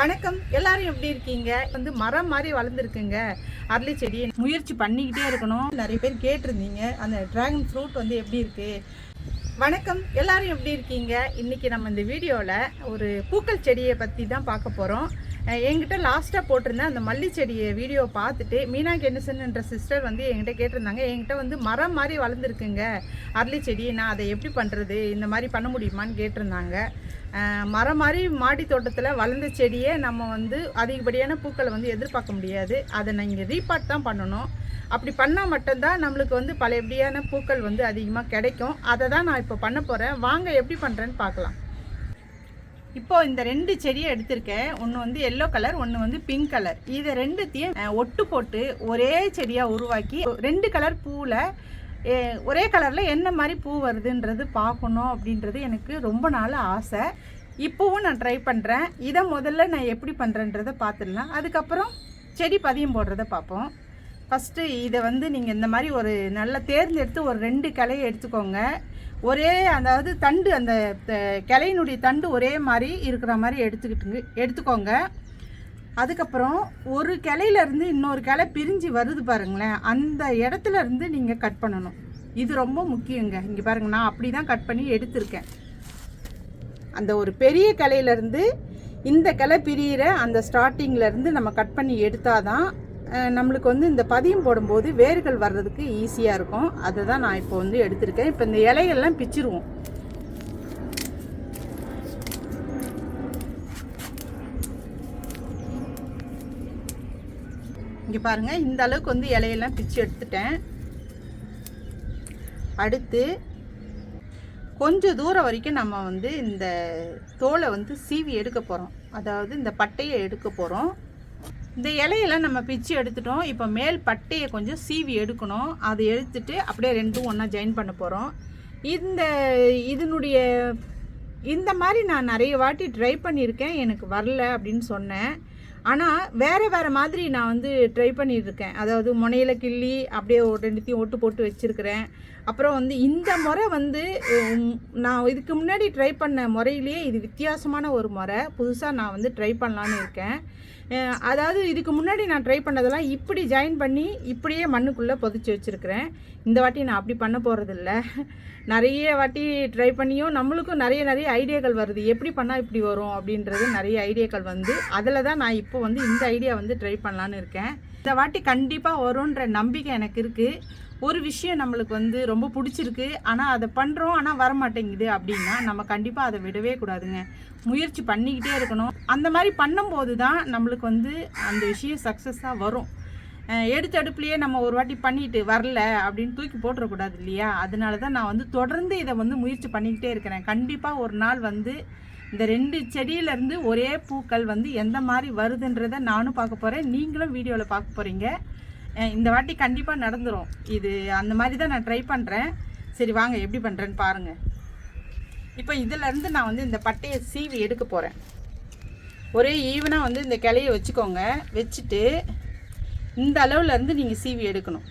வணக்கம். எல்லாரும் எப்படி இருக்கீங்க? வந்து மரம் மாதிரி வளர்ந்துருக்குங்க. அரளி செடி. முயற்சி பண்ணிக்கிட்டே இருக்கணும். நிறைய பேர் கேட்டிருந்தீங்க. அந்த டிராகன் ஃப்ரூட் வந்து எப்படி இருக்கு? வணக்கம். எல்லாரும் எப்படி இருக்கீங்க? இன்னைக்கு நம்ம இந்த வீடியோவில் ஒரு பூக்கள் செடியை பற்றி தான் பார்க்க போகிறோம் என்கிட்ட லாஸ்ட்டாக போட்டிருந்தேன் அந்த மல்லி செடியை வீடியோ பார்த்துட்டு மீனா கென்னிசன்ன்ற சிஸ்டர் வந்து என்கிட்ட கேட்டிருந்தாங்க. என்கிட்ட வந்து மரம் மாதிரி வளர்ந்துருக்குங்க. அரளி செடி நான் அதை எப்படி பண்ணுறது இந்த மாதிரி பண்ண முடியுமான்னு கேட்டிருந்தாங்க. மரம் மாதிரி மாடி தோட்டத்தில் வளர்ந்த செடியை நம்ம வந்து அதிகப்படியான பூக்களை வந்து எதிர்பார்க்க முடியாது. அதை நீங்கள் ரீபார்ட் தான் பண்ணணும். அப்படி பண்ணால் மட்டும்தான் நம்மளுக்கு வந்து பழையபடியான பூக்கள் வந்து அதிகமாக கிடைக்கும். அதை தான் நான் இப்போ பண்ண போகிறேன் வாங்க எப்படி பண்ணுறேன்னு பார்க்கலாம். இப்போ இந்த ரெண்டு செடியை எடுத்திருக்கேன். ஒன்று வந்து எல்லோ கலர் ஒன்று வந்து பிங்க் கலர் இதை ரெண்டுத்தையும் ஒட்டு போட்டு ஒரே செடியாக உருவாக்கி ரெண்டு கலர் பூவில் ஒரே கலரில் என்ன மாதிரி பூ வருதுன்றது பார்க்கணும் அப்படின்றது எனக்கு ரொம்ப நாள் ஆசை. இப்போவும் நான் ட்ரை பண்ணுறேன் இதை முதல்ல நான் எப்படி பண்ணுறேன்றதை பார்த்துடலாம். அதுக்கப்புறம் செடி பதியம் போடுறத பார்ப்போம். ஃபஸ்ட்டு இதை வந்து நீங்கள் இந்த மாதிரி ஒரு நல்ல தேர்ந்தெடுத்து ஒரு ரெண்டு கிளையை எடுத்துக்கோங்க. ஒரே அதாவது தண்டு அந்த கிளையினுடைய தண்டு ஒரே மாதிரி இருக்கிற மாதிரி எடுத்துக்கிட்டு எடுத்துக்கோங்க. அதுக்கப்புறம் ஒரு கிளையிலேருந்து இன்னொரு கிளை பிரிஞ்சு வருது பாருங்களேன். அந்த இடத்துல இருந்து நீங்கள் கட் பண்ணணும். இது ரொம்ப முக்கியங்க. இங்கே பாருங்க நான் அப்படி தான் கட் பண்ணி எடுத்திருக்கேன். அந்த ஒரு பெரிய கிளையிலேருந்து இந்த கிளை பிரியிற அந்த ஸ்டார்டிங்கிலேருந்து நம்ம கட் பண்ணி எடுத்தால் தான் நம்மளுக்கு வந்து இந்த பதியம் போடும்போது வேர்கள் வர்றதுக்கு ஈஸியாக இருக்கும். அதை தான் நான் இப்போ வந்து எடுத்திருக்கேன். இப்போ இந்த இலைகள்லாம் பிச்சிருவோம். இங்கே பாருங்கள் இந்த அளவுக்கு வந்து இலையெல்லாம் பிச்சு எடுத்துட்டேன். அடுத்து கொஞ்சம் தூரம் வரைக்கும் நம்ம வந்து இந்த தோலை வந்து சீவி எடுக்க போகிறோம் அதாவது இந்த பட்டையை எடுக்க போகிறோம் இந்த இலையெல்லாம் நம்ம பிச்சு எடுத்துட்டோம். இப்போ மேல் பட்டையை கொஞ்சம் சீவி எடுக்கணும். அதை எடுத்துட்டு அப்படியே ரெண்டும் ஒன்றா ஜாயின் பண்ண போகிறோம் இந்த இதனுடைய இந்த மாதிரி நான் நிறைய வாட்டி ட்ரை பண்ணியிருக்கேன். எனக்கு வரல அப்படின்னு சொன்னேன். ஆனால் வேறு வேறு மாதிரி நான் வந்து ட்ரை பண்ணிகிட்ருக்கேன் அதாவது முனையில் கிள்ளி அப்படியே ஒரு ரெண்டுத்தையும் ஒட்டு போட்டு வச்சுருக்கிறேன். அப்புறம் வந்து இந்த முறை வந்து நான் இதுக்கு முன்னாடி ட்ரை பண்ண முறையிலேயே இது வித்தியாசமான ஒரு முறை. புதுசாக நான் வந்து ட்ரை பண்ணலான்னு இருக்கேன். அதாவது இதுக்கு முன்னாடி நான் ட்ரை பண்ணதெல்லாம் இப்படி ஜாயின் பண்ணி இப்படியே மண்ணுக்குள்ளே பொதிச்சு வச்சுருக்கிறேன். இந்த வாட்டி நான் அப்படி பண்ண போகிறதில்ல நிறைய வாட்டி ட்ரை பண்ணியும் நம்மளுக்கும் நிறைய நிறைய ஐடியாக்கள் வருது. எப்படி பண்ணால் இப்படி வரும் அப்படின்றது நிறைய ஐடியாக்கள் வந்து அதில் தான் நான் இப்போ வந்து இந்த ஐடியா வந்து ட்ரை பண்ணலான்னு இருக்கேன். இந்த வாட்டி கண்டிப்பாக வரும்ன்ற நம்பிக்கை எனக்கு இருக்குது ஒரு விஷயம் நம்மளுக்கு வந்து ரொம்ப பிடிச்சிருக்கு. ஆனால் அதை பண்ணுறோம் ஆனால் வர மாட்டேங்குது அப்படின்னா நம்ம கண்டிப்பாக அதை விடவே கூடாதுங்க. முயற்சி பண்ணிக்கிட்டே இருக்கணும். அந்த மாதிரி பண்ணும்போது தான் நம்மளுக்கு வந்து அந்த விஷயம் சக்ஸஸாக வரும். அஹ் எடுத்த அடுப்புலையே நம்ம ஒரு வாட்டி பண்ணிட்டு வரல அப்படின்னு தூக்கி போட்டுறக்கூடாது இல்லையா? அதனால தான் நான் வந்து தொடர்ந்து இதை வந்து முயற்சி பண்ணிக்கிட்டே இருக்கிறேன். கண்டிப்பாக ஒரு நாள் வந்து இந்த ரெண்டு செடியிலேருந்து ஒரே பூக்கள் வந்து எந்த மாதிரி வருதுன்றதை நானும் பார்க்க போகிறேன் நீங்களும் வீடியோவில் பார்க்க போகிறீங்க இந்த வாட்டி கண்டிப்பாக நடந்துடும் இது அந்த மாதிரி தான் நான் ட்ரை பண்ணுறேன் சரி வாங்க எப்படி பண்ணுறேன்னு பாருங்கள் இப்போ இதிலேருந்து நான் வந்து இந்த பட்டையை சீவி எடுக்க போகிறேன் ஒரே ஈவனாக வந்து இந்த கிளையை வச்சுக்கோங்க. வச்சுட்டு இந்த அளவுலேருந்து நீங்கள் சீவி எடுக்கணும்.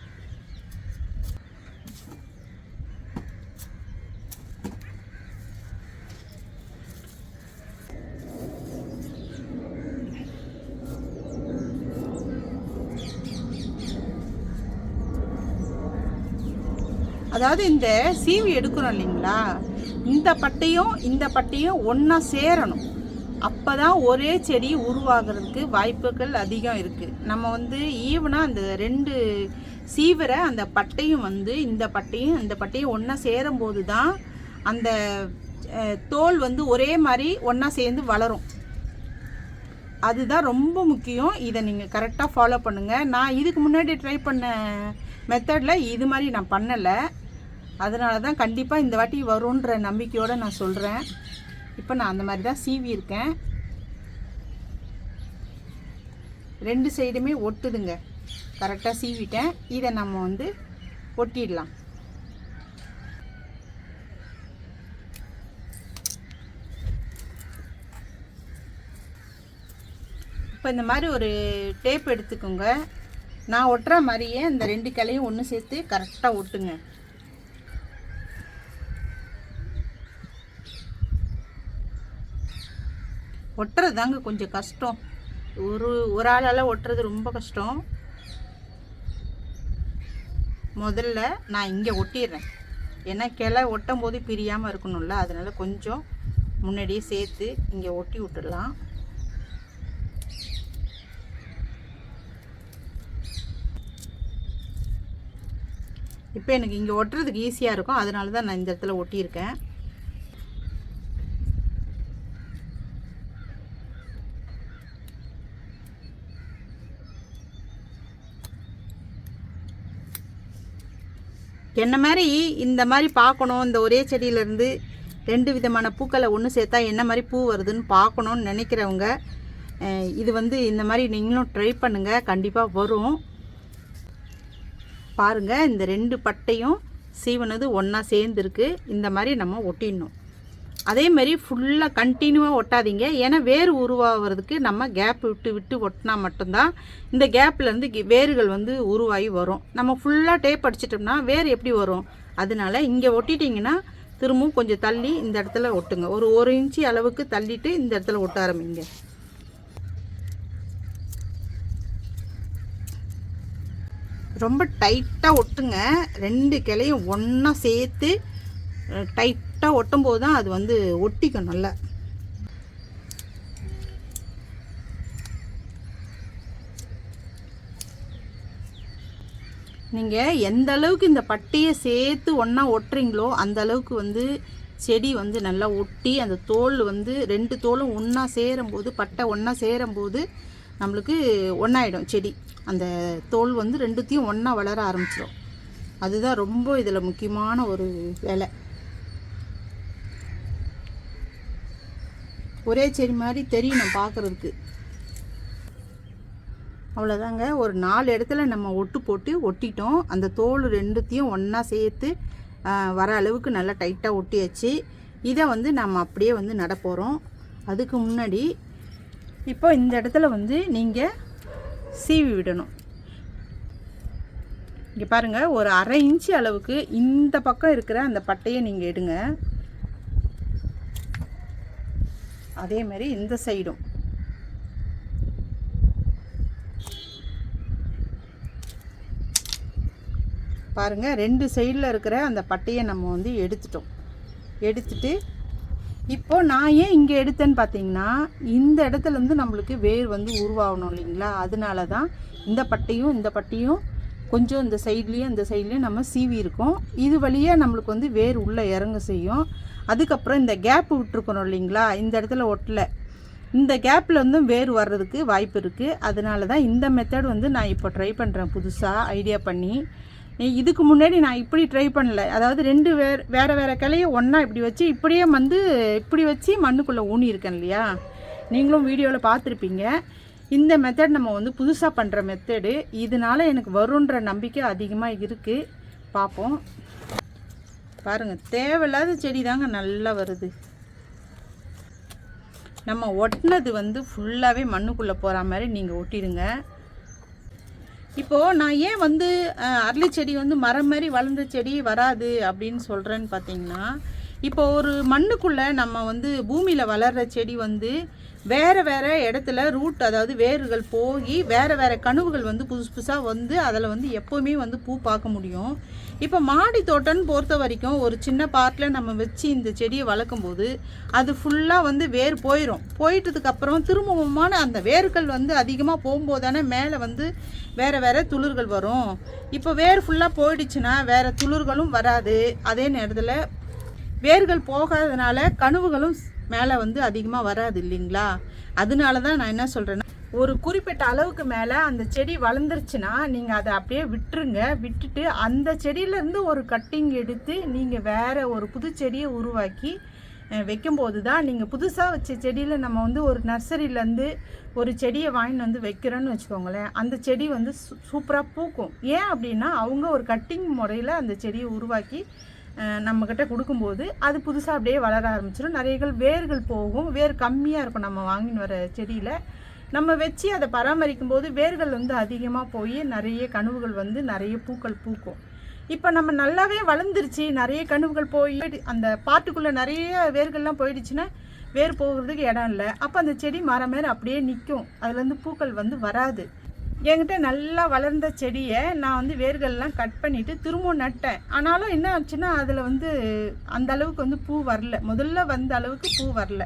அதாவது இந்த சீவி எடுக்கிறோம் இல்லைங்களா? இந்த பட்டையும் இந்த பட்டையும் ஒன்றா சேரணும். அப்போ தான் ஒரே செடி உருவாகிறதுக்கு வாய்ப்புகள் அதிகம் இருக்குது நம்ம வந்து ஈவனாக அந்த ரெண்டு சீவரை அந்த பட்டையும் வந்து இந்த பட்டையும் இந்த பட்டையும் ஒன்றா சேரும்போது தான் அந்த தோல் வந்து ஒரே மாதிரி ஒன்றா சேர்ந்து வளரும். அதுதான் ரொம்ப முக்கியம். இதை நீங்கள் கரெக்டாக ஃபாலோ பண்ணுங்கள் நான் இதுக்கு முன்னாடி ட்ரை பண்ண மெத்தடில் இது மாதிரி நான் பண்ணலை. அதனால தான் கண்டிப்பாக இந்த வாட்டி வரும்ன்ற நம்பிக்கையோடு நான் சொல்கிறேன் இப்போ நான் அந்த மாதிரி தான் சீவி இருக்கேன். ரெண்டு சைடுமே ஒட்டுதுங்க. கரெக்டாக சீவிட்டேன். இதை நம்ம வந்து ஒட்டிடலாம். இப்போ இந்த மாதிரி ஒரு டேப் எடுத்துக்கோங்க. நான் ஒட்டுற மாதிரியே இந்த ரெண்டு கிளையும் ஒன்று சேர்த்து கரெக்டாக ஒட்டுங்க. ஒட்டுறது தாங்க கொஞ்சம் கஷ்டம். ஒரு ஒரு ஆளால் ஒட்டுறது ரொம்ப கஷ்டம். முதல்ல நான் இங்கே ஒட்டிடுறேன் ஏன்னா கிளை ஒட்டும் போது பிரியாமல் இருக்கணும்ல அதனால் கொஞ்சம் முன்னாடியே சேர்த்து இங்கே ஒட்டி விட்டுடலாம். இப்போ எனக்கு இங்கே ஒட்டுறதுக்கு ஈஸியாக இருக்கும். அதனால தான் நான் இந்த இடத்துல ஒட்டியிருக்கேன். என்ன மாதிரி இந்த மாதிரி பார்க்கணும் இந்த ஒரே செடியிலேருந்து ரெண்டு விதமான பூக்களை ஒன்று சேர்த்தா என்ன மாதிரி பூ வருதுன்னு பார்க்கணுன்னு நினைக்கிறவங்க இது வந்து இந்த மாதிரி நீங்களும் ட்ரை பண்ணுங்கள் கண்டிப்பாக வரும். பாருங்கள் இந்த ரெண்டு பட்டையும் சீவனது ஒன்றா சேர்ந்துருக்கு. இந்த மாதிரி நம்ம ஒட்டிடணும். அதேமாரி ஃபுல்லாக கண்டினியூவாக ஒட்டாதீங்க. ஏன்னா வேர் உருவாகிறதுக்கு நம்ம கேப் விட்டு விட்டு ஒட்டினா மட்டும்தான் இந்த கேப்லேருந்து வேர்கள் வந்து உருவாகி வரும். நம்ம ஃபுல்லாக டேப் அடிச்சிட்டோம்னா வேர் எப்படி வரும்? அதனால இங்கே ஒட்டிட்டிங்கன்னா திரும்பவும் கொஞ்சம் தள்ளி இந்த இடத்துல ஒட்டுங்க. ஒரு ஒரு இன்ச்சு அளவுக்கு தள்ளிட்டு இந்த இடத்துல ஒட்ட ஆரம்பிங்க. ரொம்ப டைட்டாக ஒட்டுங்க. ரெண்டு கிளையும் ஒன்றா சேர்த்து டைட்டாக ஒட்டும் போது தான் அது வந்து ஒட்டிக்கும் நல்லா. நீங்கள் எந்த அளவுக்கு இந்த பட்டையை சேர்த்து ஒன்றா ஒட்டுறீங்களோ அந்த அளவுக்கு வந்து செடி வந்து நல்லா ஒட்டி அந்த தோல் வந்து ரெண்டு தோலும் ஒன்றா சேரும்போது பட்டை ஒன்றா சேரும்போது நம்மளுக்கு ஒன்றாயிடும் செடி. அந்த தோல் வந்து ரெண்டுத்தையும் ஒன்றா வளர ஆரம்பிச்சிடும் அதுதான் ரொம்ப இதில் முக்கியமான ஒரு வேலை. ஒரே செடி மாதிரி தெரியணும் பார்க்குறதுக்கு அவ்வளோதாங்க ஒரு நாலு இடத்துல நம்ம ஒட்டு போட்டு ஒட்டிட்டோம். அந்த தோல் ரெண்டுத்தையும் ஒன்றா சேர்த்து வர அளவுக்கு நல்லா டைட்டாக ஒட்டியாச்சு. இதை வந்து நம்ம அப்படியே வந்து நடப்போகிறோம் அதுக்கு முன்னாடி இப்போ இந்த இடத்துல வந்து நீங்கள் சீவி விடணும். இங்கே பாருங்கள் ஒரு அரை இன்ச்சு அளவுக்கு இந்த பக்கம் இருக்கிற அந்த பட்டையை நீங்கள் எடுங்க. அதே மாதிரி இந்த சைடும். பாருங்க ரெண்டு சைடில் இருக்கிற அந்த பட்டையை நம்ம வந்து எடுத்துட்டோம். எடுத்துட்டு இப்போது நான் ஏன் இங்கே எடுத்தேன்னு பார்த்தீங்கன்னா இந்த இடத்துலேருந்து நம்மளுக்கு வேர் வந்து உருவாகணும் இல்லைங்களா? அதனால தான் இந்த பட்டையும் இந்த பட்டையும் கொஞ்சம் இந்த சைட்லேயும் இந்த சைட்லேயும் நம்ம சீவி இருக்கோம். இது வழியாக நம்மளுக்கு வந்து வேர் உள்ளே இறங்க செய்யும். அதுக்கப்புறம் இந்த கேப்பு விட்டுருக்கணும் இல்லைங்களா? இந்த இடத்துல ஒட்டலை. இந்த கேப்பில் வந்து வேர் வர்றதுக்கு வாய்ப்பு இருக்குது அதனால தான் இந்த மெத்தட் வந்து நான் இப்போ ட்ரை பண்ணுறேன் புதுசாக ஐடியா பண்ணி. இதுக்கு முன்னாடி நான் இப்படி ட்ரை பண்ணல. அதாவது ரெண்டு வேர் வேறு வேறு கிளையை ஒன்றா இப்படி வச்சு இப்படியே வந்து இப்படி வச்சு மண்ணுக்குள்ளே ஊனியிருக்கேன் இல்லையா? நீங்களும் வீடியோவில் பார்த்துருப்பீங்க. இந்த மெத்தட் நம்ம வந்து புதுசாக பண்ணுற மெத்தடு இதனால எனக்கு வருன்ற நம்பிக்கை அதிகமாக இருக்குது பார்ப்போம். பாருங்கள் தேவையில்லாத செடி தாங்க நல்லா வருது. நம்ம ஒட்டினது வந்து ஃபுல்லாகவே மண்ணுக்குள்ளே போகிற மாதிரி நீங்கள் ஒட்டிடுங்க. இப்போது நான் ஏன் வந்து அரளி செடி வந்து மரம் மாதிரி வளர்ந்த செடி வராது அப்படின்னு சொல்கிறேன்னு பார்த்தீங்கன்னா இப்போ ஒரு மண்ணுக்குள்ளே நம்ம வந்து பூமியில் வளர்கிற செடி வந்து வேறு வேறு இடத்துல ரூட் அதாவது வேர்கள் போய் வேறு வேறு கனவுகள் வந்து புதுசு புதுசாக வந்து அதில் வந்து எப்போவுமே வந்து பூ பார்க்க முடியும். இப்போ மாடி தோட்டம்னு பொறுத்த வரைக்கும் ஒரு சின்ன பார்ட்டில் நம்ம வச்சு இந்த செடியை வளர்க்கும் போது அது ஃபுல்லாக வந்து வேர் போயிடும் போயிட்டதுக்கப்புறம் திரும்பவுமான அந்த வேர்கள் வந்து அதிகமாக போகும்போது தானே மேலே வந்து வேறு வேறு துளிர்கள் வரும். இப்போ வேர் ஃபுல்லாக போயிடுச்சுன்னா வேறு துளிர்களும் வராது. அதே நேரத்தில் வேர்கள் போகாதனால கனவுகளும் மேலே வந்து அதிகமாக வராது இல்லைங்களா? அதனால தான் நான் என்ன சொல்கிறேன்னா ஒரு குறிப்பிட்ட அளவுக்கு மேலே அந்த செடி வளர்ந்துருச்சுன்னா நீங்கள் அதை அப்படியே விட்டுருங்க. விட்டுட்டு அந்த செடியிலேருந்து ஒரு கட்டிங் எடுத்து நீங்கள் வேறு ஒரு புது செடியை உருவாக்கி வைக்கும்போது தான் நீங்கள் புதுசாக வச்ச செடியில் நம்ம வந்து ஒரு நர்சரியிலேருந்து ஒரு செடியை வாங்கிட்டு வந்து வைக்கிறோன்னு வச்சுக்கோங்களேன். அந்த செடி வந்து சூப்பராக பூக்கும். ஏன் அப்படின்னா அவங்க ஒரு கட்டிங் முறையில் அந்த செடியை உருவாக்கி நம்மக்கிட்ட கொடுக்கும்போது அது புதுசாக அப்படியே வளர ஆரம்பிச்சிடும் நிறையகள் வேர்கள் போகும். வேர் கம்மியாக இருக்கும். நம்ம வாங்கின்னு வர செடியில். நம்ம வச்சு அதை பராமரிக்கும் போது வேர்கள் வந்து அதிகமாக போய் நிறைய கனவுகள் வந்து நிறைய பூக்கள் பூக்கும். இப்போ நம்ம நல்லாவே வளர்ந்துருச்சு. நிறைய கனவுகள் போய் அந்த பாட்டுக்குள்ளே நிறைய வேர்கள்லாம் போயிடுச்சுன்னா வேர் போகிறதுக்கு இடம் இல்லை. அப்போ அந்த செடி மரம் மேலே அப்படியே நிற்கும் அதுலேருந்து பூக்கள் வந்து வராது. என்கிட்ட நல்லா வளர்ந்த செடியை நான் வந்து வேர்கள்லாம் கட் பண்ணிவிட்டு திரும்பவும் நட்டேன். ஆனாலும் என்ன ஆச்சுன்னா அதில் வந்து அந்த அளவுக்கு வந்து பூ வரல. முதல்ல வந்த அளவுக்கு பூ வரல.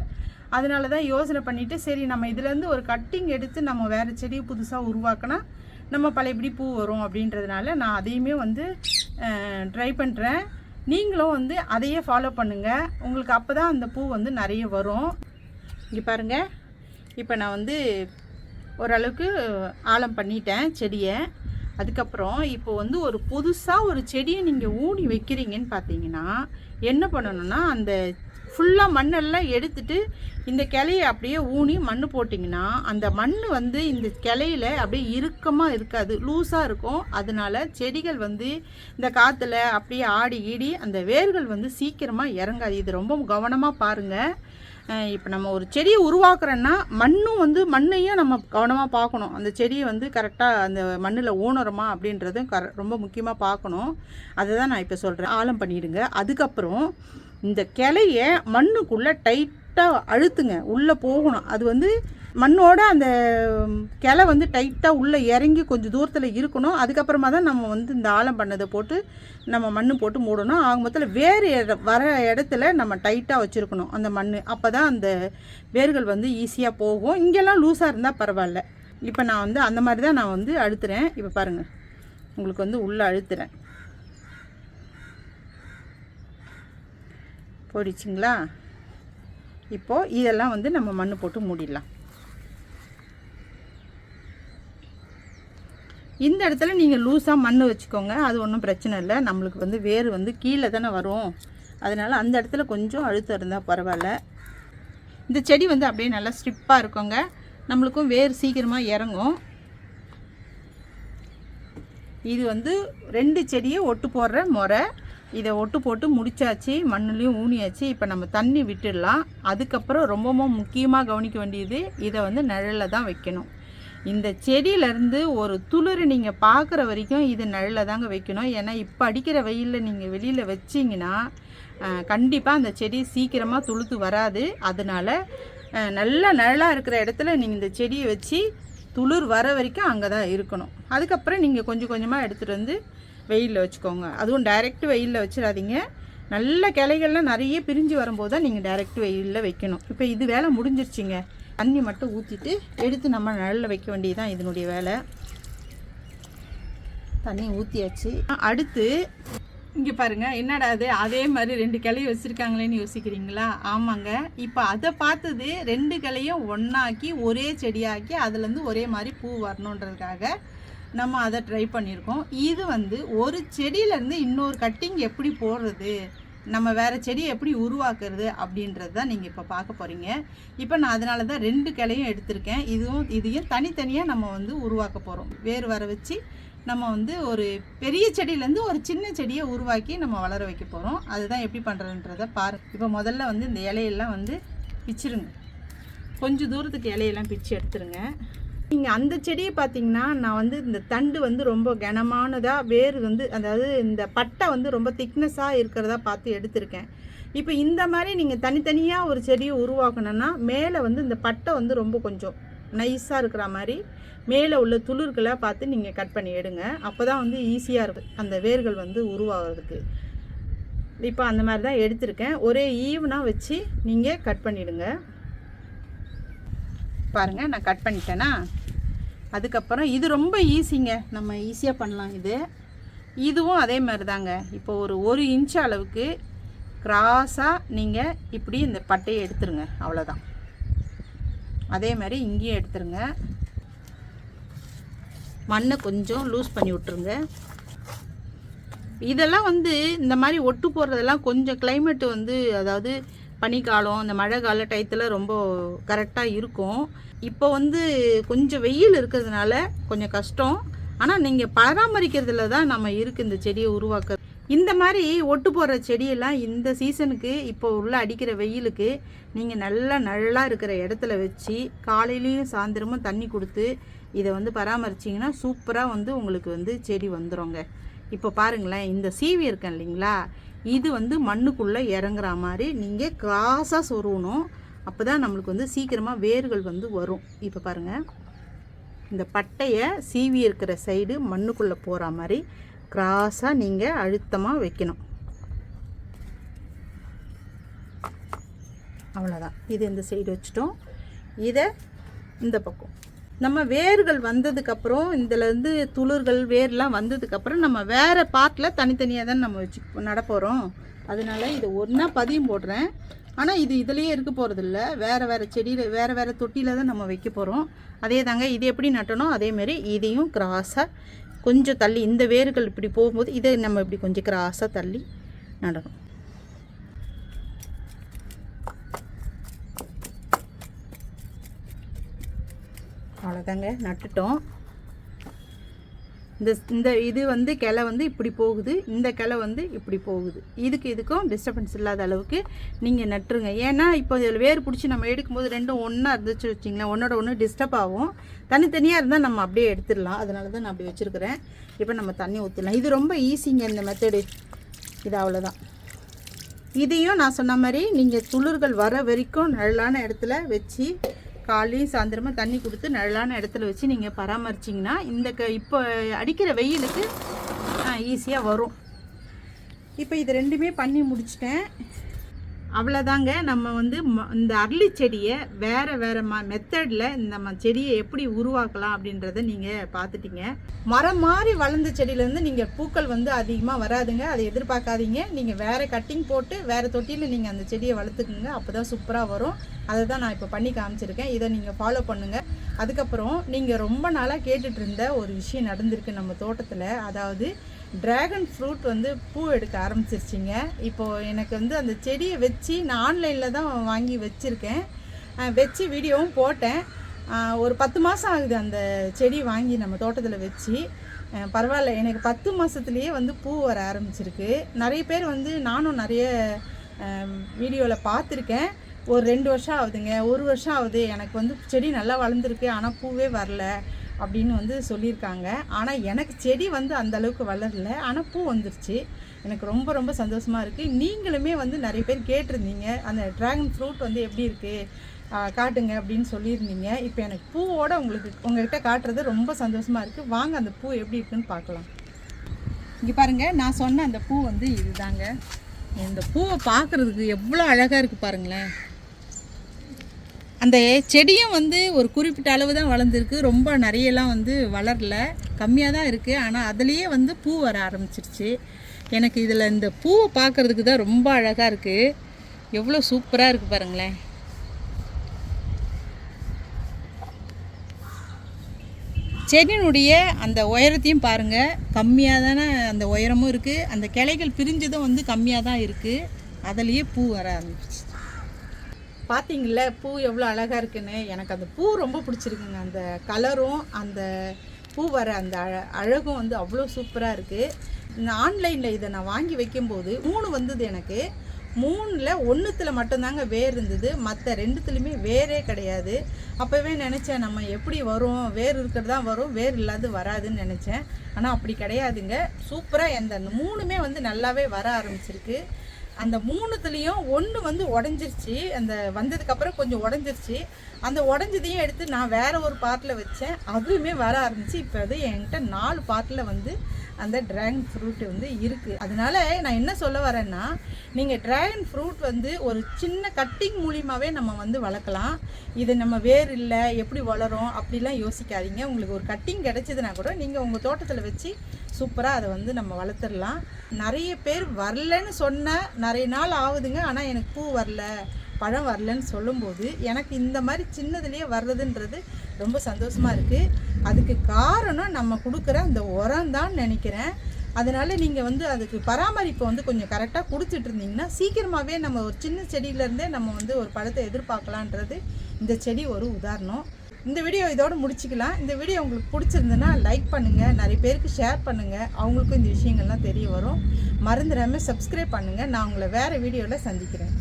அதனால தான் யோசனை பண்ணிவிட்டு சரி நம்ம இதுலேருந்து ஒரு கட்டிங் எடுத்து நம்ம வேறு செடியை புதுசாக உருவாக்கினா நம்ம பழையபடி பூ வரும் அப்படின்றதுனால நான் அதையுமே வந்து ட்ரை பண்ணுறேன் நீங்களும் வந்து அதையே ஃபாலோ பண்ணுங்கள் உங்களுக்கு அப்போ தான் அந்த பூ வந்து நிறைய வரும். இங்கே பாருங்கள் இப்போ நான் வந்து ஓரளவுக்கு ஆழம் பண்ணிட்டேன் செடியை. அதுக்கப்புறம் இப்போ வந்து ஒரு புதுசாக ஒரு செடியை நீங்கள் ஊனி வைக்கிறீங்கன்னு பார்த்தீங்கன்னா என்ன பண்ணணும்னா அந்த ஃபுல்லாக மண்ணெல்லாம் எடுத்துட்டு இந்த கிளையை அப்படியே ஊனி மண் போட்டிங்கன்னா அந்த மண் வந்து இந்த கிளையில அப்படியே இறுக்கமாக இருக்காது லூஸாக இருக்கும். அதனால செடிகள் வந்து இந்த காற்றுல அப்படியே ஆடி ஈடி அந்த வேர்கள் வந்து சீக்கிரமாக இறங்காது. இது ரொம்ப கவனமாக பாருங்கள் இப்போ நம்ம ஒரு செடியை உருவாக்குறோன்னா மண்ணும் வந்து மண்ணையும் நம்ம கவனமாக பார்க்கணும். அந்த செடியை வந்து கரெக்டாக அந்த மண்ணில் ஊனரமா அப்படின்றதும் கர ரொம்ப முக்கியமாக பார்க்கணும். அதை தான் நான் இப்போ சொல்கிறேன் ஆழம் பண்ணிடுங்க. அதுக்கப்புறம் இந்த கிளைய மண்ணுக்குள்ளே டைட்டாக அழுத்துங்க. உள்ளே போகணும். அது வந்து மண்ணோட அந்த கிளை வந்து டைட்டாக உள்ளே இறங்கி கொஞ்சம் தூரத்தில் இருக்கணும். அதுக்கப்புறமா தான் நம்ம வந்து இந்த ஆழம் பண்ணதை போட்டு நம்ம மண் போட்டு மூடணும். ஆக மொத்தத்தில் வேறு இடம் வர இடத்துல நம்ம டைட்டாக வச்சுருக்கணும் அந்த மண் அப்போ தான் அந்த வேர்கள் வந்து ஈஸியாக போகும். இங்கெல்லாம் லூஸாக இருந்தால் பரவாயில்ல. இப்போ நான் வந்து அந்த மாதிரி தான் நான் வந்து அழுத்துறேன். இப்போ பாருங்கள் உங்களுக்கு வந்து உள்ளே அழுத்துறேன். போயிடுச்சுங்களா? இப்போது இதெல்லாம் வந்து நம்ம மண் போட்டு மூடிடலாம். இந்த இடத்துல நீங்கள் லூஸாக மண் வச்சுக்கோங்க. அது ஒன்றும் பிரச்சனை இல்லை. நம்மளுக்கு வந்து வேர் வந்து கீழே தானே வரும். அதனால் அந்த இடத்துல கொஞ்சம் அழுத்தம் இருந்தால் பரவாயில்ல. இந்த செடி வந்து அப்படியே நல்லா ஸ்ட்ரிப்பாக இருக்குங்க. நம்மளுக்கும் வேர் சீக்கிரமாக இறங்கும். இது வந்து ரெண்டு செடியை ஒட்டு போடுற முறை. இதை ஒட்டு போட்டு முடிச்சாச்சு மண்ணுலேயும் ஊனியாச்சு. இப்போ நம்ம தண்ணி விட்டுடலாம். அதுக்கப்புறம் ரொம்பவும் முக்கியமாக கவனிக்க வேண்டியது இதை வந்து நிழலில் தான் வைக்கணும். இந்த செடியிலேருந்து ஒரு துளிர் நீங்கள் பார்க்குற வரைக்கும் இது நல்ல தாங்க வைக்கணும். ஏன்னா இப்போ அடிக்கிற வெயிலில் நீங்கள் வெளியில் வச்சிங்கன்னா கண்டிப்பாக அந்த செடி சீக்கிரமாக துளுத்து வராது. அதனால் நல்ல நிழலாக இருக்கிற இடத்துல நீங்கள் இந்த செடியை வச்சு துளிர் வர வரைக்கும் அங்கே தான் இருக்கணும். அதுக்கப்புறம் நீங்கள் கொஞ்சம் கொஞ்சமாக எடுத்துகிட்டு வந்து வெயிலில் வச்சுக்கோங்க. அதுவும் டைரெக்ட் வெயிலில் வச்சிடாதீங்க. நல்ல கிளைகள்லாம் நிறைய பிரிஞ்சு வரும்போது தான் நீங்கள் டைரெக்ட் வெயிலில் வைக்கணும். இப்போ இது வேலை முடிஞ்சிருச்சிங்க. தண்ணி மட்டும் ஊற்றிட்டு எடுத்து நம்ம நிழலில் வைக்க வேண்டியது தான் இதனுடைய வேலை. தண்ணி ஊற்றியாச்சு அடுத்து இங்கே பாருங்கள் என்னடா அது அதே மாதிரி ரெண்டு கிளையை வச்சுருக்காங்களேன்னு யோசிக்கிறீங்களா? ஆமாங்க. இப்போ அதை பார்த்தது ரெண்டு கிளையும் ஒன்றாக்கி ஒரே செடியாக்கி அதுலேருந்து ஒரே மாதிரி பூ வரணுன்றதுக்காக நம்ம அதை ட்ரை பண்ணியிருக்கோம். இது வந்து ஒரு செடியிலேருந்து இன்னொரு கட்டிங் எப்படி போடுறது? நம்ம வேறு செடியை எப்படி உருவாக்குறது அப்படின்றது தான் நீங்கள் இப்போ பார்க்க போகிறீங்க இப்போ நான் அதனால தான் ரெண்டு கிளையும் எடுத்திருக்கேன். இதுவும் இதையும் தனித்தனியாக நம்ம வந்து உருவாக்க போகிறோம் வேர் வர வச்சு நம்ம வந்து ஒரு பெரிய செடியிலேருந்து ஒரு சின்ன செடியை உருவாக்கி நம்ம வளர வைக்க போகிறோம் அதுதான் எப்படி பண்ணுறதுன்றதை பாரு. இப்போ முதல்ல வந்து இந்த இலையெல்லாம் வந்து பிச்சிருங்க. கொஞ்சம் தூரத்துக்கு இலையெல்லாம் பிச்சு எடுத்துருங்க. நீங்கள் அந்த செடியை பார்த்தீங்கன்னா நான் வந்து இந்த தண்டு வந்து ரொம்ப கனமானதாக வேர் வந்து அதாவது இந்த பட்டை வந்து ரொம்ப திக்னஸாக இருக்கிறதா பார்த்து எடுத்திருக்கேன். இப்போ இந்த மாதிரி நீங்கள் தனித்தனியாக ஒரு செடியை உருவாக்கணும்னா மேலே வந்து இந்த பட்டை வந்து ரொம்ப கொஞ்சம் நைஸாக இருக்கிற மாதிரி மேலே உள்ள துளிர்களை பார்த்து நீங்கள் கட் பண்ணி எடுங்க. அப்போ தான் வந்து ஈஸியாக இருக்குது அந்த வேர்கள் வந்து உருவாகிறதுக்கு. இப்போ அந்த மாதிரி தான் எடுத்திருக்கேன். ஒரே ஈவனாக வச்சு நீங்கள் கட் பண்ணிவிடுங்க பாருங்கள் நான் கட் பண்ணிட்டேன்னா அதுக்கப்புறம் இது ரொம்ப ஈஸிங்க நம்ம ஈஸியாக பண்ணலாம் இது. இதுவும் அதே மாதிரி தாங்க இப்போ ஒரு ஒரு இன்ச் அளவுக்கு கிராஸாக நீங்கள் இப்படி இந்த பட்டையை எடுத்துருங்க. அவ்வளோதான் அதே மாதிரி இங்கேயும் எடுத்துருங்க. மண்ணை கொஞ்சம் லூஸ் பண்ணி விட்ருங்க இதெல்லாம் வந்து இந்த மாதிரி ஒட்டு போடுறதெல்லாம் கொஞ்சம் கிளைமேட்டு வந்து அதாவது பனிக்காலம் இந்த மழை கால டயத்தில் ரொம்ப கரெக்டாக இருக்கும். இப்போ வந்து கொஞ்சம் வெயில் இருக்கிறதுனால கொஞ்சம் கஷ்டம். ஆனால் நீங்கள் பராமரிக்கிறதுல தான் நம்ம இருக்குது இந்த செடியை உருவாக்க இந்த மாதிரி ஒட்டு போடுற செடியெல்லாம் இந்த சீசனுக்கு இப்போ உள்ள அடிக்கிற வெயிலுக்கு நீங்கள் நல்லா நல்லா இருக்கிற இடத்துல வச்சு காலையிலையும் சாயந்தரமும் தண்ணி கொடுத்து இதை வந்து பராமரிச்சிங்கன்னா சூப்பராக வந்து உங்களுக்கு வந்து செடி வந்துடுங்க இப்போ பாருங்களேன் இந்த சீவி இருக்கேன் இல்லைங்களா? இது வந்து மண்ணுக்குள்ளே இறங்குற மாதிரி நீங்கள் கிராஸாக சொருகணும். அப்போ தான் நம்மளுக்கு வந்து சீக்கிரமாக வேர்கள் வந்து வரும். இப்போ பாருங்கள் இந்த பட்டையை சீவி இருக்கிற சைடு மண்ணுக்குள்ளே போகிற மாதிரி கிராஸாக நீங்கள் அழுத்தமாக வைக்கணும். அவ்வளோதான் இது இந்த சைடு வச்சுட்டோம். இதை இந்த பக்கம். நம்ம வேர்கள் வந்ததுக்கப்புறம் இதுலேருந்து துளிர்கள் வேர்லாம் வந்ததுக்கப்புறம் நம்ம வேறு பாட்டில் தனித்தனியாக தான் நம்ம வச்சு நடப்போகிறோம் அதனால இது ஒன்றா பதியம் போடுறேன். ஆனால் இது இதுலேயே இருக்க போகிறதில்ல வேறு வேறு செடியில் வேறு வேறு தொட்டியில் தான் நம்ம வைக்க போகிறோம் அதே தாங்க இது எப்படி நட்டணும் அதேமாரி இதையும் கிராஸாக கொஞ்சம் தள்ளி இந்த வேர்கள் இப்படி போகும்போது இதை நம்ம இப்படி கொஞ்சம் கிராஸாக தள்ளி நடணும். அவ்வளோதாங்க நட்டுட்டோம். இந்த இந்த இது வந்து கிளை வந்து இப்படி போகுது. இந்த கிளை வந்து இப்படி போகுது. இதுக்கு இதுக்கும் டிஸ்டர்பன்ஸ் இல்லாத அளவுக்கு நீங்கள் நட்டுருங்க. ஏன்னா இப்போ இதில் வேர் பிடிச்சி நம்ம எடுக்கும்போது ரெண்டும் ஒன்றா இருந்துச்சு வச்சிங்களேன் ஒன்றோட ஒன்று டிஸ்டர்ப் ஆகும். தனித்தனியாக இருந்தால் நம்ம அப்படியே எடுத்துடலாம். அதனால தான் நான் அப்படி வச்சுருக்கிறேன். இப்போ நம்ம தண்ணி ஊற்றிடலாம் இது ரொம்ப ஈஸிங்க இந்த மெத்தடு இது அவ்வளோதான். இதையும் நான் சொன்ன மாதிரி நீங்கள் துளிர்கள் வர வரைக்கும் நல்லான இடத்துல வச்சு காலையும் சாயந்தரமாக தண்ணி கொடுத்து நிழலான இடத்துல வச்சு நீங்கள் பராமரிச்சிங்கன்னா இந்த க இப்போ அடிக்கிற வெயிலுக்கு ஈஸியாக வரும். இப்போ இது ரெண்டுமே பண்ணி முடிச்சிட்டேன். அவ்வளோதாங்க நம்ம வந்து ம- இந்த அரளி செடியை வேறு வேறு ம மெத்தடில் இந்த செடியை எப்படி உருவாக்கலாம் அப்படின்றத நீங்கள் பார்த்துட்டீங்க மரம் மாதிரி வளர்ந்த செடியிலேருந்து நீங்கள் பூக்கள் வந்து அதிகமாக வராதுங்க. அதை எதிர்பார்க்காதீங்க. நீங்கள் வேறு கட்டிங் போட்டு வேறு தொட்டியில் நீங்கள் அந்த செடியை வளர்த்துக்குங்க. அப்போ தான் சூப்பராக வரும். அதை தான் நான் இப்போ பண்ணி காமிச்சிருக்கேன். இதை நீங்கள் ஃபாலோ பண்ணுங்கள் அதுக்கப்புறம் நீங்கள் ரொம்ப நாளாக கேட்டுட்ருந்த ஒரு விஷயம் நடந்திருக்கு நம்ம தோட்டத்தில். அதாவது டிராகன் ஃப்ரூட் வந்து பூ எடுக்க ஆரம்பிச்சிருச்சிங்க. இப்போது எனக்கு வந்து அந்த செடியை வச்சு நான் ஆன்லைனில் தான் வாங்கி வச்சுருக்கேன். வச்சு வீடியோவும் போட்டேன். ஒரு பத்து மாதம் ஆகுது அந்த செடி வாங்கி நம்ம தோட்டத்தில் வச்சு. பரவாயில்ல எனக்கு பத்து மாதத்துலேயே வந்து பூ வர ஆரம்பிச்சிருக்கு. நிறைய பேர் வந்து நானும் நிறைய வீடியோவில் பார்த்துருக்கேன். ஒரு ரெண்டு வருஷம் ஆகுதுங்க. ஒரு வருஷம் ஆகுது. எனக்கு வந்து செடி நல்லா வளர்ந்துருக்கு ஆனால் பூவே வரல. அப்படின்னு வந்து சொல்லியிருக்காங்க. ஆனால் எனக்கு செடி வந்து அந்த அளவுக்கு வளரல. ஆனால் பூ வந்துருச்சு. எனக்கு ரொம்ப ரொம்ப சந்தோஷமாக இருக்குது நீங்களுமே வந்து நிறைய பேர் கேட்டிருந்தீங்க. அந்த ட்ராகன் ஃப்ரூட் வந்து எப்படி இருக்குது காட்டுங்க அப்படின்னு சொல்லியிருந்தீங்க. இப்போ எனக்கு பூவோட உங்களுக்கு உங்கள்கிட்ட காட்டுறது ரொம்ப சந்தோஷமாக இருக்குது வாங்க அந்த பூ எப்படி இருக்குன்னு பார்க்கலாம். இங்கே பாருங்கள் நான் சொன்ன அந்த பூ வந்து இதுதாங்க. இந்த பூவை பார்க்குறதுக்கு எவ்வளோ அழகாக இருக்குது பாருங்களேன். அந்த செடியும் வந்து ஒரு குறிப்பிட்ட அளவு தான் வளர்ந்துருக்கு. ரொம்ப நிறையலாம் வந்து வளரல. கம்மியாக தான் இருக்குது ஆனால் அதுலேயே வந்து பூ வர ஆரம்பிச்சிருச்சு. எனக்கு இதில் இந்த பூவை பார்க்குறதுக்கு தான் ரொம்ப அழகாக இருக்குது எவ்வளோ சூப்பராக இருக்குது பாருங்களேன். செடியினுடைய அந்த உயரத்தையும் பாருங்கள் கம்மியாக தானே அந்த உயரமும் இருக்குது அந்த கிளைகள் பிரிஞ்சதும் வந்து கம்மியாக தான் இருக்குது அதுலேயே பூ வர ஆரம்பிச்சு பார்த்தீங்கள பூ எவ்வளோ அழகாக இருக்குன்னு? எனக்கு அந்த பூ ரொம்ப பிடிச்சிருக்குங்க. அந்த கலரும் அந்த பூ வர அந்த அழ அழகும் வந்து அவ்வளோ சூப்பராக இருக்குது இந்த ஆன்லைனில் இதை நான் வாங்கி வைக்கும்போது மூணு வந்தது எனக்கு. மூணில் ஒன்றுத்தில் மட்டும்தாங்க வேர் இருந்தது. மற்ற ரெண்டுத்துலேயுமே வேரே கிடையாது. அப்போவே நினச்சேன் நம்ம எப்படி வரும்? வேர் இருக்கிறது தான் வரும். வேர் இல்லாது வராதுன்னு நினச்சேன். ஆனால் அப்படி கிடையாதுங்க. சூப்பராக எந்த அந்த மூணுமே வந்து நல்லாவே வர ஆரம்பிச்சிருக்கு. அந்த மூணுத்துலேயும் ஒன்று வந்து உடஞ்சிருச்சு. அந்த வந்ததுக்கப்புறம் கொஞ்சம் உடஞ்சிருச்சு. அந்த உடஞ்சதையும் எடுத்து நான் வேறு ஒரு பாட்டில் வச்சேன். அதுவுமே வர ஆரம்பிச்சு இப்போ அது என்கிட்ட நாலு பாட்டில் வந்து அந்த ட்ராகன் ஃப்ரூட் வந்து இருக்குது அதனால நான் என்ன சொல்ல வரேன்னா நீங்கள் ட்ராகன் ஃப்ரூட் வந்து ஒரு சின்ன கட்டிங் மூலியமாகவே நம்ம வந்து வளர்க்கலாம். இது நம்ம வேர் இல்லை எப்படி வளரும் அப்படிலாம் யோசிக்காதீங்க. உங்களுக்கு ஒரு கட்டிங் கிடைச்சதுன்னா கூட நீங்கள் உங்கள் தோட்டத்தில் வச்சு சூப்பராக அதை வந்து நம்ம வளர்த்துடலாம். நிறைய பேர் வரலன்னு சொன்ன நிறைய நாள் ஆகுதுங்க. ஆனால் எனக்கு பூ வரல பழம் வரலன்னு சொல்லும்போது எனக்கு இந்த மாதிரி சின்னதுலேயே வர்றதுன்றது ரொம்ப சந்தோஷமாக இருக்குது அதுக்கு காரணம் நம்ம கொடுக்குற அந்த உரம் தான் நினைக்கிறேன். அதனால் நீங்கள் வந்து அதுக்கு பராமரிப்பை வந்து கொஞ்சம் கரெக்டாக கொடுத்துட்டு இருந்தீங்கன்னா சீக்கிரமாகவே நம்ம ஒரு சின்ன செடியிலேருந்தே நம்ம வந்து ஒரு பழத்தை எதிர்பார்க்கலான்றது இந்த செடி ஒரு உதாரணம். இந்த வீடியோ இதோட முடிச்சுக்கலாம். இந்த வீடியோ உங்களுக்கு பிடிச்சிருந்துன்னா லைக் பண்ணுங்கள் நிறைய பேருக்கு ஷேர் பண்ணுங்கள் அவங்களுக்கும் இந்த விஷயங்கள்லாம் தெரிய வரும். மறந்துடாமல் சப்ஸ்கிரைப் பண்ணுங்கள் நான் உங்களை வேறு வீடியோவில் சந்திக்கிறேன்.